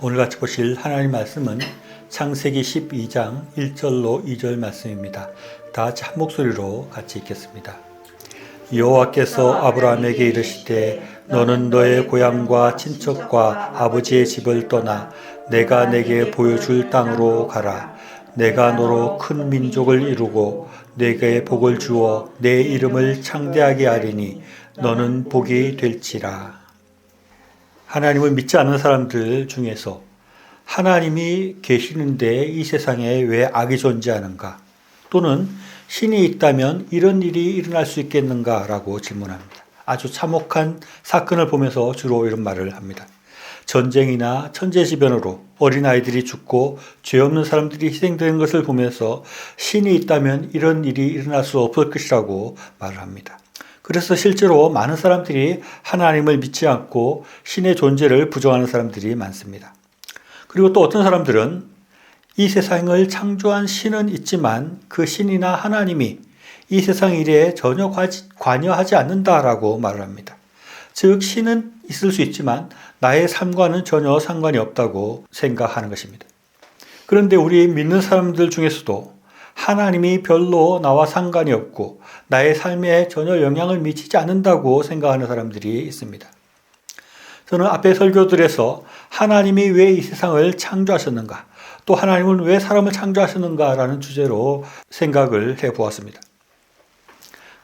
오늘 같이 보실 하나님 말씀은 창세기 12장 1절로 2절 말씀입니다. 다 같이 한 목소리로 같이 읽겠습니다. 여호와께서 아브라함에게 이르시되 너는 너의 고향과 친척과 아버지의 집을 떠나 내가 내게 보여줄 땅으로 가라. 내가 너로 큰 민족을 이루고 내게 복을 주어 내 이름을 창대하게 하리니 너는 복이 될지라. 하나님을 믿지 않는 사람들 중에서 하나님이 계시는데 이 세상에 왜 악이 존재하는가? 또는 신이 있다면 이런 일이 일어날 수 있겠는가 라고 질문합니다. 아주 참혹한 사건을 보면서 주로 이런 말을 합니다. 전쟁이나 천재지변으로 어린아이들이 죽고 죄 없는 사람들이 희생되는 것을 보면서 신이 있다면 이런 일이 일어날 수 없을 것이라고 말을 합니다. 그래서 실제로 많은 사람들이 하나님을 믿지 않고 신의 존재를 부정하는 사람들이 많습니다. 그리고 또 어떤 사람들은 이 세상을 창조한 신은 있지만 그 신이나 하나님이 이 세상 일에 전혀 관여하지 않는다라고 말을 합니다. 즉, 신은 있을 수 있지만 나의 삶과는 전혀 상관이 없다고 생각하는 것입니다. 그런데 우리 믿는 사람들 중에서도 하나님이 별로 나와 상관이 없고 나의 삶에 전혀 영향을 미치지 않는다고 생각하는 사람들이 있습니다. 저는 앞에 설교들에서 하나님이 왜 이 세상을 창조하셨는가, 또 하나님은 왜 사람을 창조하셨는가라는 주제로 생각을 해 보았습니다.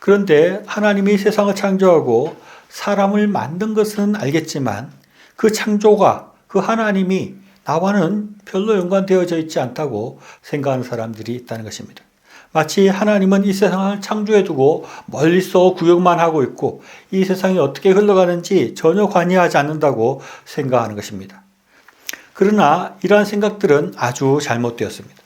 그런데 하나님이 세상을 창조하고 사람을 만든 것은 알겠지만 그 창조가 그 하나님이 나와는 별로 연관되어져 있지 않다고 생각하는 사람들이 있다는 것입니다. 마치 하나님은 이 세상을 창조해 두고 멀리서 구역만 하고 있고 이 세상이 어떻게 흘러가는지 전혀 관여하지 않는다고 생각하는 것입니다. 그러나 이러한 생각들은 아주 잘못되었습니다.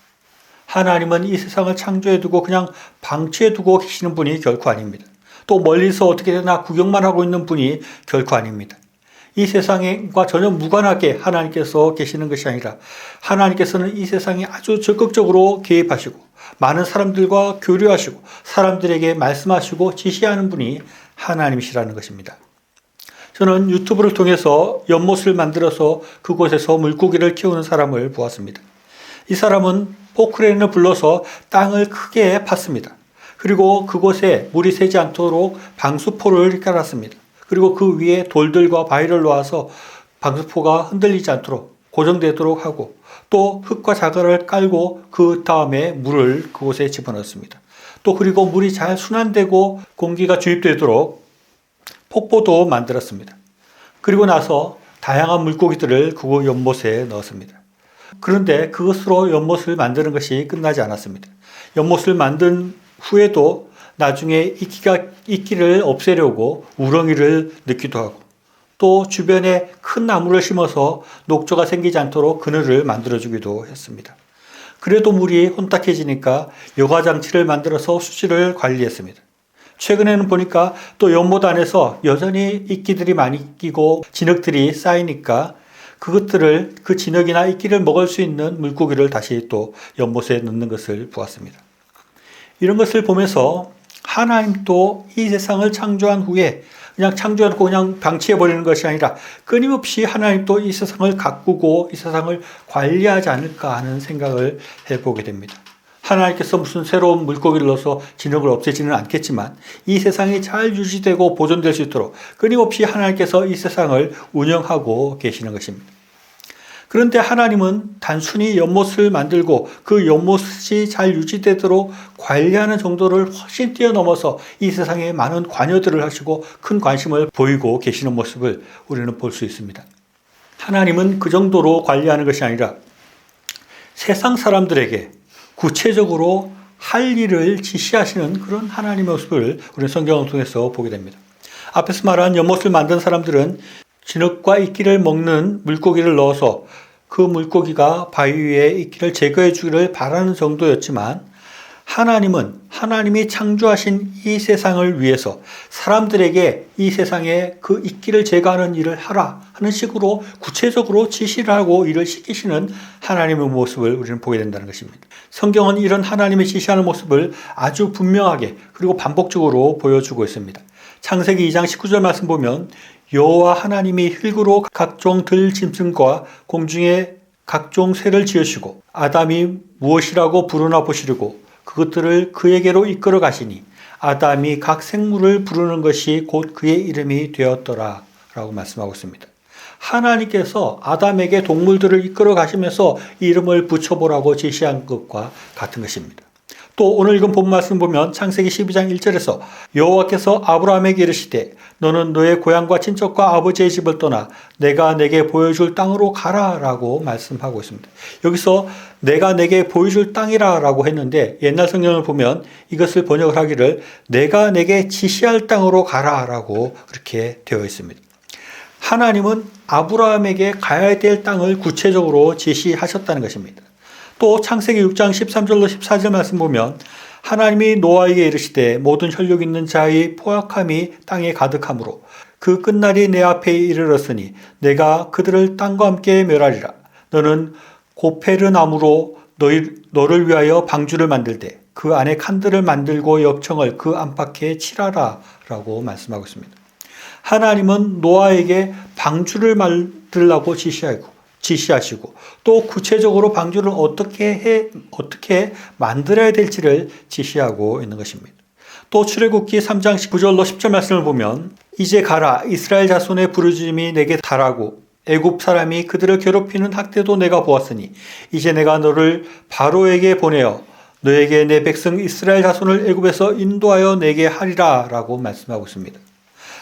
하나님은 이 세상을 창조해 두고 그냥 방치해 두고 계시는 분이 결코 아닙니다. 또 멀리서 어떻게 되나 구경만 하고 있는 분이 결코 아닙니다. 이 세상과 전혀 무관하게 하나님께서 계시는 것이 아니라 하나님께서는 이 세상에 아주 적극적으로 개입하시고 많은 사람들과 교류하시고 사람들에게 말씀하시고 지시하는 분이 하나님이시라는 것입니다. 저는 유튜브를 통해서 연못을 만들어서 그곳에서 물고기를 키우는 사람을 보았습니다. 이 사람은 포크레인을 불러서 땅을 크게 팠습니다. 그리고 그곳에 물이 새지 않도록 방수포를 깔았습니다. 그리고 그 위에 돌들과 바위를 놓아서 방수포가 흔들리지 않도록 고정되도록 하고 또 흙과 자갈을 깔고 그 다음에 물을 그곳에 집어넣습니다. 또 그리고 물이 잘 순환되고 공기가 주입되도록 폭포도 만들었습니다. 그리고 나서 다양한 물고기들을 그 연못에 넣었습니다. 그런데 그것으로 연못을 만드는 것이 끝나지 않았습니다. 연못을 만든 후에도 나중에 이끼가, 이끼를 없애려고 우렁이를 넣기도 하고 또 주변에 큰 나무를 심어서 녹조가 생기지 않도록 그늘을 만들어주기도 했습니다. 그래도 물이 혼탁해지니까 여과 장치를 만들어서 수질을 관리했습니다. 최근에는 보니까 또 연못 안에서 여전히 이끼들이 많이 끼고 진흙들이 쌓이니까 그것들을 그 진흙이나 이끼를 먹을 수 있는 물고기를 다시 또 연못에 넣는 것을 보았습니다. 이런 것을 보면서 하나님도 이 세상을 창조한 후에 그냥 창조해놓고 그냥 방치해버리는 것이 아니라 끊임없이 하나님도 이 세상을 가꾸고 이 세상을 관리하지 않을까 하는 생각을 해보게 됩니다. 하나님께서 무슨 새로운 물고기를 넣어서 진흙을 없애지는 않겠지만 이 세상이 잘 유지되고 보존될 수 있도록 끊임없이 하나님께서 이 세상을 운영하고 계시는 것입니다. 그런데 하나님은 단순히 연못을 만들고 그 연못이 잘 유지되도록 관리하는 정도를 훨씬 뛰어넘어서 이 세상에 많은 관여들을 하시고 큰 관심을 보이고 계시는 모습을 우리는 볼 수 있습니다. 하나님은 그 정도로 관리하는 것이 아니라 세상 사람들에게 구체적으로 할 일을 지시하시는 그런 하나님의 모습을 우리는 성경을 통해서 보게 됩니다. 앞에서 말한 연못을 만든 사람들은 진흙과 이끼를 먹는 물고기를 넣어서 그 물고기가 바위 위에 이끼를 제거해 주기를 바라는 정도였지만 하나님은 하나님이 창조하신 이 세상을 위해서 사람들에게 이 세상에 그 이끼를 제거하는 일을 하라 하는 식으로 구체적으로 지시를 하고 일을 시키시는 하나님의 모습을 우리는 보게 된다는 것입니다. 성경은 이런 하나님의 지시하는 모습을 아주 분명하게 그리고 반복적으로 보여주고 있습니다. 창세기 2장 19절 말씀 보면 여호와 하나님이 흙으로 각종 들 짐승과 공중에 각종 새를 지으시고 아담이 무엇이라고 부르나 보시려고 그것들을 그에게로 이끌어 가시니 아담이 각 생물을 부르는 것이 곧 그의 이름이 되었더라 라고 말씀하고 있습니다. 하나님께서 아담에게 동물들을 이끌어 가시면서 이름을 붙여보라고 지시한 것과 같은 것입니다. 또 오늘 읽은 본 말씀 보면 창세기 12장 1절에서 여호와께서 아브라함에게 이르시되 너는 너의 고향과 친척과 아버지의 집을 떠나 내가 내게 보여줄 땅으로 가라라고 말씀하고 있습니다. 여기서 내가 내게 보여줄 땅이라라고 했는데 옛날 성경을 보면 이것을 번역을 하기를 내가 내게 지시할 땅으로 가라라고 그렇게 되어 있습니다. 하나님은 아브라함에게 가야 될 땅을 구체적으로 지시하셨다는 것입니다. 또 창세기 6장 13절로 14절 말씀 보면 하나님이 노아에게 이르시되 모든 혈육 있는 자의 포악함이 땅에 가득하므로 그 끝날이 내 앞에 이르렀으니 내가 그들을 땅과 함께 멸하리라. 너는 고페르 나무로 너희, 너를 위하여 방주를 만들되 그 안에 칸들을 만들고 역청을 그 안팎에 칠하라 라고 말씀하고 있습니다. 하나님은 노아에게 방주를 만들라고 지시하고 지시하시고 또 구체적으로 방주를 어떻게 해 어떻게 만들어야 될지를 지시하고 있는 것입니다. 또 출애굽기 3장 19절로 10절 말씀을 보면 이제 가라 이스라엘 자손의 부르짖음이 내게 달하고 애굽 사람이 그들을 괴롭히는 학대도 내가 보았으니 이제 내가 너를 바로에게 보내어 너에게 내 백성 이스라엘 자손을 애굽에서 인도하여 내게 하리라라고 말씀하고 있습니다.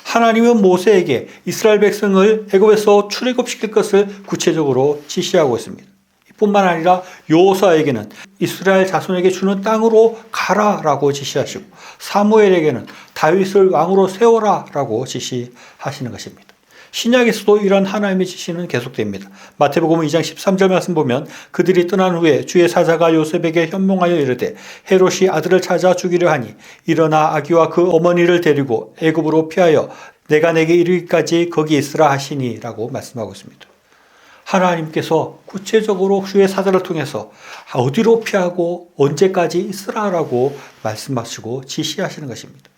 하나님은 모세에게 이스라엘 백성을 애굽에서 출애굽시킬 것을 구체적으로 지시하고 있습니다. 뿐만 아니라 요사에게는 이스라엘 자손에게 주는 땅으로 가라라고 지시하시고 사무엘에게는 다윗을 왕으로 세워라라고 지시하시는 것입니다. 신약에서도 이런 하나님의 지시는 계속됩니다. 마태복음 2장 13절 말씀 보면 그들이 떠난 후에 주의 사자가 요셉에게 현몽하여 이르되 헤롯이 아들을 찾아 죽이려 하니 일어나 아기와 그 어머니를 데리고 애굽으로 피하여 내가 내게 이르기까지 거기 있으라 하시니라고 말씀하고 있습니다. 하나님께서 구체적으로 주의 사자를 통해서 어디로 피하고 언제까지 있으라라고 말씀하시고 지시하시는 것입니다.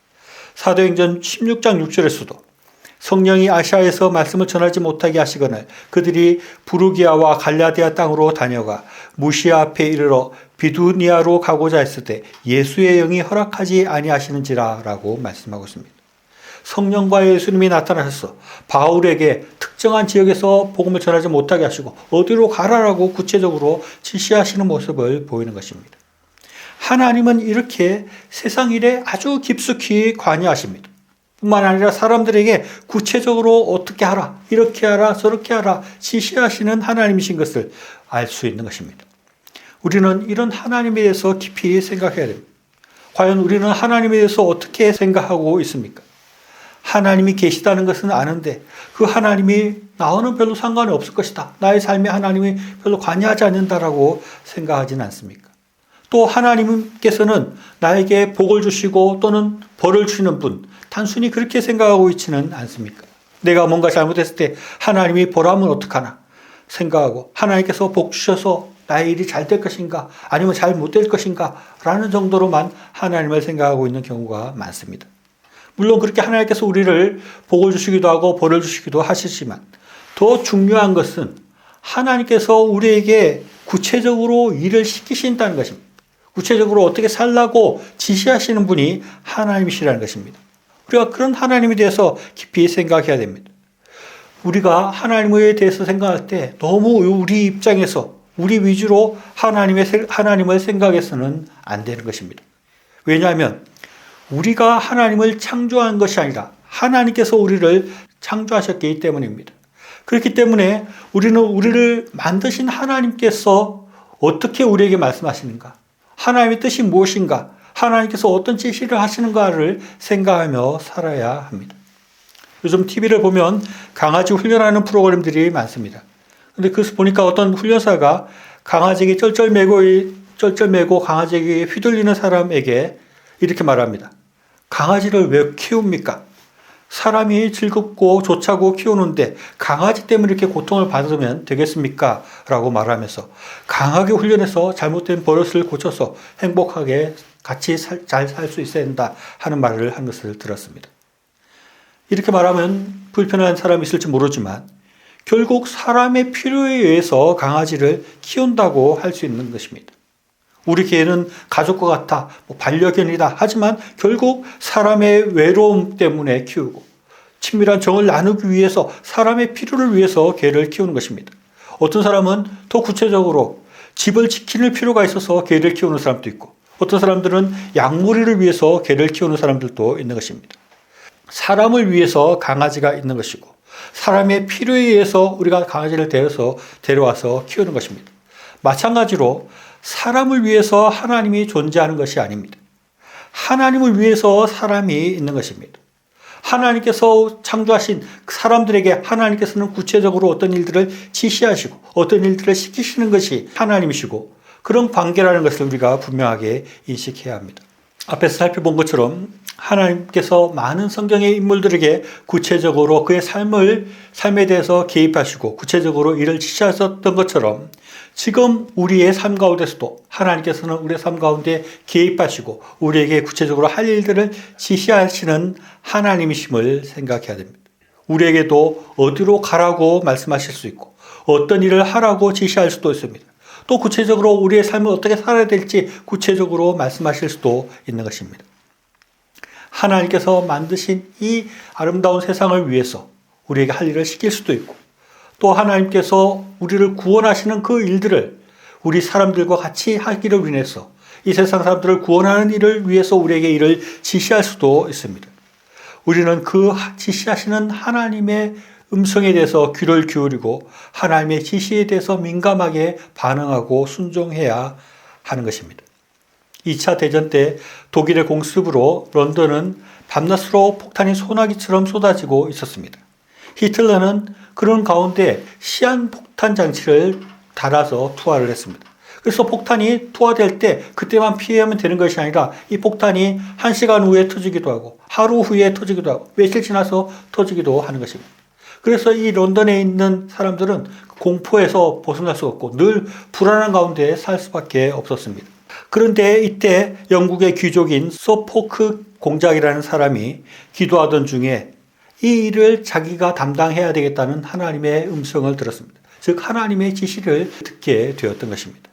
사도행전 16장 6절에서도 성령이 아시아에서 말씀을 전하지 못하게 하시거늘 그들이 부르기아와 갈라디아 땅으로 다녀가 무시아 앞에 이르러 비두니아로 가고자 했을 때 예수의 영이 허락하지 아니하시는지라라고 말씀하고 있습니다. 성령과 예수님이 나타나셔서 바울에게 특정한 지역에서 복음을 전하지 못하게 하시고 어디로 가라라고 구체적으로 지시하시는 모습을 보이는 것입니다. 하나님은 이렇게 세상 일에 아주 깊숙이 관여하십니다. 뿐만 아니라 사람들에게 구체적으로 어떻게 하라, 이렇게 하라, 저렇게 하라 지시하시는 하나님이신 것을 알 수 있는 것입니다. 우리는 이런 하나님에 대해서 깊이 생각해야 됩니다. 과연 우리는 하나님에 대해서 어떻게 생각하고 있습니까? 하나님이 계시다는 것은 아는데 그 하나님이 나와는 별로 상관이 없을 것이다. 나의 삶에 하나님이 별로 관여하지 않는다라고 생각하지는 않습니까? 또 하나님께서는 나에게 복을 주시고 또는 벌을 주시는 분, 단순히 그렇게 생각하고 있지는 않습니까? 내가 뭔가 잘못했을 때 하나님이 보라면 어떡하나 생각하고 하나님께서 복 주셔서 나의 일이 잘 될 것인가 아니면 잘 못 될 것인가 라는 정도로만 하나님을 생각하고 있는 경우가 많습니다. 물론 그렇게 하나님께서 우리를 복을 주시기도 하고 벌을 주시기도 하시지만 더 중요한 것은 하나님께서 우리에게 구체적으로 일을 시키신다는 것입니다. 구체적으로 어떻게 살라고 지시하시는 분이 하나님이시라는 것입니다. 우리가 그런 하나님에 대해서 깊이 생각해야 됩니다. 우리가 하나님에 대해서 생각할 때 너무 우리 입장에서 우리 위주로 하나님의 하나님을 생각해서는 안 되는 것입니다. 왜냐하면 우리가 하나님을 창조한 것이 아니라 하나님께서 우리를 창조하셨기 때문입니다. 그렇기 때문에 우리는 우리를 만드신 하나님께서 어떻게 우리에게 말씀하시는가? 하나님의 뜻이 무엇인가? 하나님께서 어떤 지시를 하시는가를 생각하며 살아야 합니다. 요즘 TV를 보면 강아지 훈련하는 프로그램들이 많습니다. 근데 그 보니까 어떤 훈련사가 강아지에게 쩔쩔매고 쩔쩔매고 강아지에게 휘둘리는 사람에게 이렇게 말합니다. 강아지를 왜 키웁니까? 사람이 즐겁고 좋자고 키우는데 강아지 때문에 이렇게 고통을 받으면 되겠습니까? 라고 말하면서 강하게 훈련해서 잘못된 버릇을 고쳐서 행복하게 같이 잘 살 수 있어야 된다 하는 말을 한 것을 들었습니다. 이렇게 말하면 불편한 사람이 있을지 모르지만 결국 사람의 필요에 의해서 강아지를 키운다고 할 수 있는 것입니다. 우리 개는 가족과 같아, 뭐 반려견이다. 하지만 결국 사람의 외로움 때문에 키우고 친밀한 정을 나누기 위해서 사람의 필요를 위해서 개를 키우는 것입니다. 어떤 사람은 더 구체적으로 집을 지키는 필요가 있어서 개를 키우는 사람도 있고 어떤 사람들은 양머리를 위해서 개를 키우는 사람들도 있는 것입니다. 사람을 위해서 강아지가 있는 것이고 사람의 필요에 의해서 우리가 강아지를 데려서 데려와서 키우는 것입니다. 마찬가지로 사람을 위해서 하나님이 존재하는 것이 아닙니다. 하나님을 위해서 사람이 있는 것입니다. 하나님께서 창조하신 사람들에게 하나님께서는 구체적으로 어떤 일들을 지시하시고 어떤 일들을 시키시는 것이 하나님이시고 그런 관계라는 것을 우리가 분명하게 인식해야 합니다. 앞에서 살펴본 것처럼 하나님께서 많은 성경의 인물들에게 구체적으로 그의 삶을 삶에 대해서 개입하시고 구체적으로 일을 지시하셨던 것처럼 지금 우리의 삶 가운데서도 하나님께서는 우리의 삶 가운데 개입하시고 우리에게 구체적으로 할 일들을 지시하시는 하나님이심을 생각해야 됩니다. 우리에게도 어디로 가라고 말씀하실 수 있고 어떤 일을 하라고 지시할 수도 있습니다. 또 구체적으로 우리의 삶을 어떻게 살아야 될지 구체적으로 말씀하실 수도 있는 것입니다. 하나님께서 만드신 이 아름다운 세상을 위해서 우리에게 할 일을 시킬 수도 있고 또 하나님께서 우리를 구원하시는 그 일들을 우리 사람들과 같이 하기를 위해서 이 세상 사람들을 구원하는 일을 위해서 우리에게 일을 지시할 수도 있습니다. 우리는 그 지시하시는 하나님의 음성에 대해서 귀를 기울이고 하나님의 지시에 대해서 민감하게 반응하고 순종해야 하는 것입니다. 2차 대전 때 독일의 공습으로 런던은 밤낮으로 폭탄이 소나기처럼 쏟아지고 있었습니다. 히틀러는 그런 가운데 시한 폭탄 장치를 달아서 투하를 했습니다. 그래서 폭탄이 투하될 때 그때만 피하면 되는 것이 아니라 이 폭탄이 한 시간 후에 터지기도 하고 하루 후에 터지기도 하고 며칠 지나서 터지기도 하는 것입니다. 그래서 이 런던에 있는 사람들은 공포에서 벗어날 수 없고 늘 불안한 가운데 살 수밖에 없었습니다. 그런데 이때 영국의 귀족인 소포크 공작이라는 사람이 기도하던 중에 이 일을 자기가 담당해야 되겠다는 하나님의 음성을 들었습니다. 즉 하나님의 지시를 듣게 되었던 것입니다.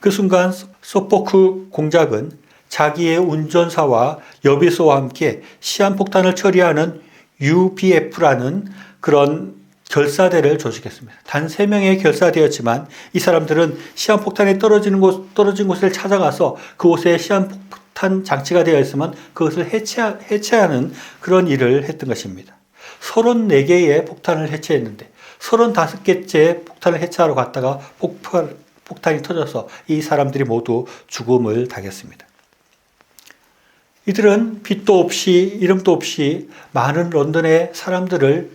그 순간 소포크 공작은 자기의 운전사와 여비소와 함께 시한폭탄을 처리하는 UBF라는 그런 결사대를 조직했습니다. 단 3명의 결사되었지만 이 사람들은 시한폭탄이 떨어지는 곳, 떨어진 곳을 찾아가서 그곳에 시한폭탄 장치가 되어 있으면 그것을 해체, 해체하는 그런 일을 했던 것입니다. 34개의 폭탄을 해체했는데 35개째 폭탄을 해체하러 갔다가 폭발, 폭탄이 터져서 이 사람들이 모두 죽음을 당했습니다. 이들은 빛도 없이 이름도 없이 많은 런던의 사람들을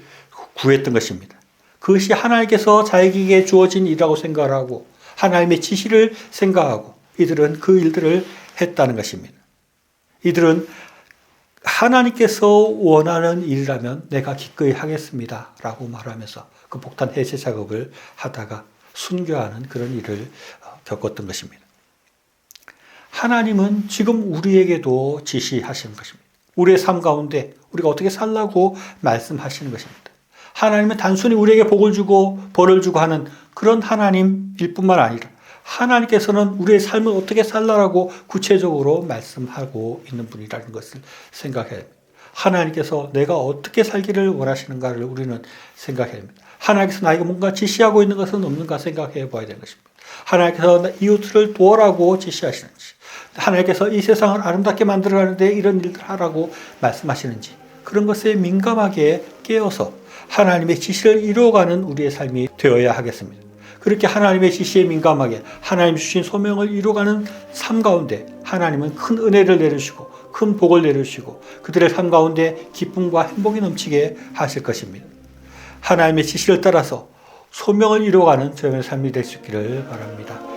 구했던 것입니다. 그것이 하나님께서 자기에게 주어진 일이라고 생각하고 하나님의 지시를 생각하고 이들은 그 일들을 했다는 것입니다. 이들은 하나님께서 원하는 일이라면 내가 기꺼이 하겠습니다. 라고 말하면서 그 폭탄 해체 작업을 하다가 순교하는 그런 일을 겪었던 것입니다. 하나님은 지금 우리에게도 지시하시는 것입니다. 우리의 삶 가운데 우리가 어떻게 살라고 말씀하시는 것입니다. 하나님은 단순히 우리에게 복을 주고 벌을 주고 하는 그런 하나님일 뿐만 아니라 하나님께서는 우리의 삶을 어떻게 살라라고 구체적으로 말씀하고 있는 분이라는 것을 생각해야 합니다. 하나님께서 내가 어떻게 살기를 원하시는가를 우리는 생각해야 합니다. 하나님께서 나에게 뭔가 지시하고 있는 것은 없는가 생각해 봐야 되는 것입니다. 하나님께서 이웃을 도와라고 지시하시는지, 하나님께서 이 세상을 아름답게 만들어가는데 이런 일들 하라고 말씀하시는지, 그런 것에 민감하게 깨어서 하나님의 지시를 이루어가는 우리의 삶이 되어야 하겠습니다. 그렇게 하나님의 지시에 민감하게 하나님 주신 소명을 이루어가는 삶 가운데 하나님은 큰 은혜를 내려주시고 큰 복을 내려주시고 그들의 삶 가운데 기쁨과 행복이 넘치게 하실 것입니다. 하나님의 지시를 따라서 소명을 이루어가는 저의 삶이 될 수 있기를 바랍니다.